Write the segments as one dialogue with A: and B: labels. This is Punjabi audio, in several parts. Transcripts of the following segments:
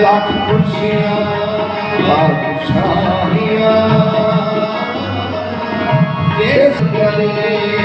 A: ਲੱਖ ਖੁਸ਼ੀਆਂ ਲੱਖ ਸ਼ਾਹੀਆਂ। ਜੇ ਸਗਲੇ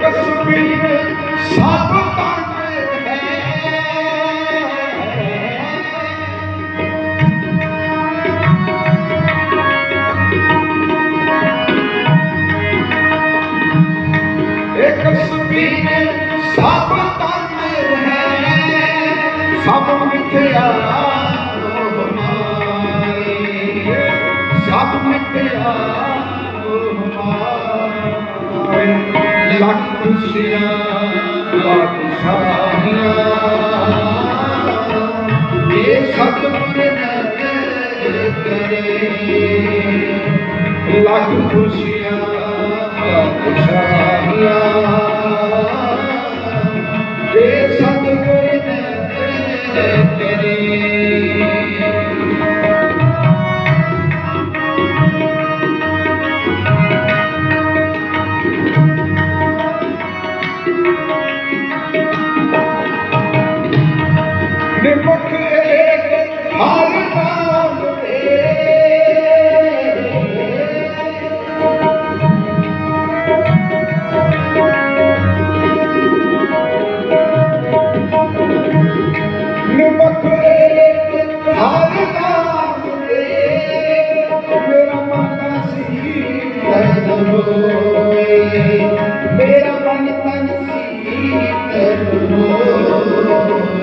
A: ਸਭ ਤੰਗ ਹੈ ਇੱਕ ਲੱਖ ਖੁਸ਼ੀਆਂ ਲੱਖ ਸ਼ਾਹੀਆਂ ਇਹ ਸਤਿਗੁਰ ਨੇ ਕਰੇ ਲੱਖ ਖੁਸ਼ੀਆਂ ਨਿਮਕ ਏਕ, ਹਰ ਨਾਮ ਦੇ ਨਿਮਕ ਏਕ, ਹਰ ਨਾਮ ਦੇ ਮੇਰਾ ਮਨ ਸੀ ਤਨ ਹੋਏ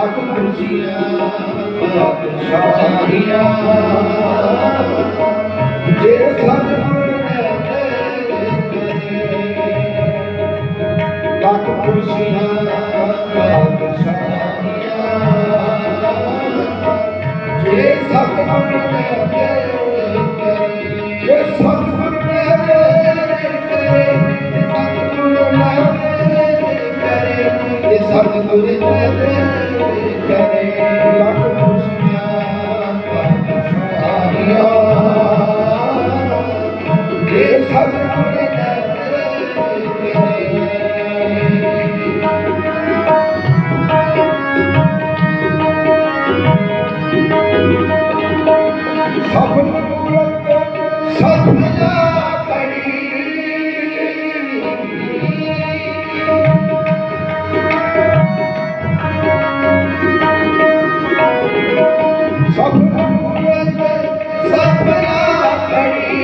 A: ਲੱਖ ਖੁਸ਼ੀਆਂ ਬਾਦਸ਼ਾਹੀਆਂ ਜੇ ਸਤਿਗੁਰ ਨੇ ਕਰੇ ਲੱਖ ਖੁਸ਼ੀਆਂ ਬਾਦਸ਼ਾਹੀਆਂ ਜੇ ਸਤਿਗੁਰ ਨੇ ਕਰੇ ਜੇ ਸਤਿਗੁਰ ਨੇ ਕਰੇ ਸਤਿਗੁਰ ਨੇ ਕਰੇ ਸਤਿਗੁਰ ਨੇ ਕਰੇ ਸਭ ਨੂੰ ਸਭ ਨੂੰ ਸਤਿਨਾ ਕਰੀ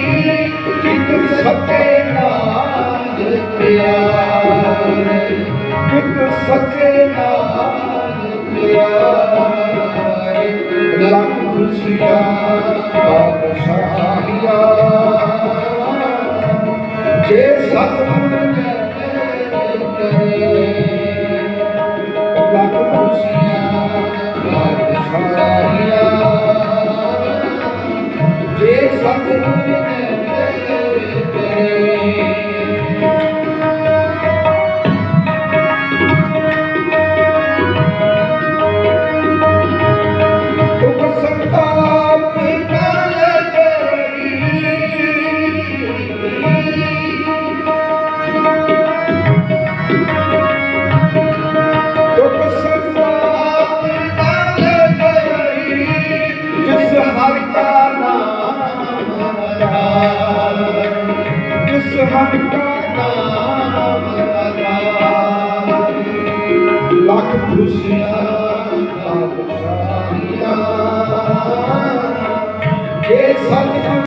A: ਜਿਤ ਸਕੇ ਨਾਮ ਪਿਆਰੇ ਜਿਤ ਸਕੇ ਨਾਮ ਪਿਆਰੇ ਲੱਖ ਖੁਸ਼ੀਆਂ ਬਾਦਸ਼ਾਹੀਆਂ ਜੇ ਸਤਿਗੁਰ ਕਰੇ ਲੱਖ ਖੁਸ਼ੀਆਂ ਬਾਦਸ਼ਾਹੀਆਂ ਜੇ ਸਤਿਗੁਰ ਲੱਖ ਖੁਸ਼ੀਆਂ ਬਾਦਸ਼ਾਹੀਆਂ ਇਹ ਸਤਿਗੁਰ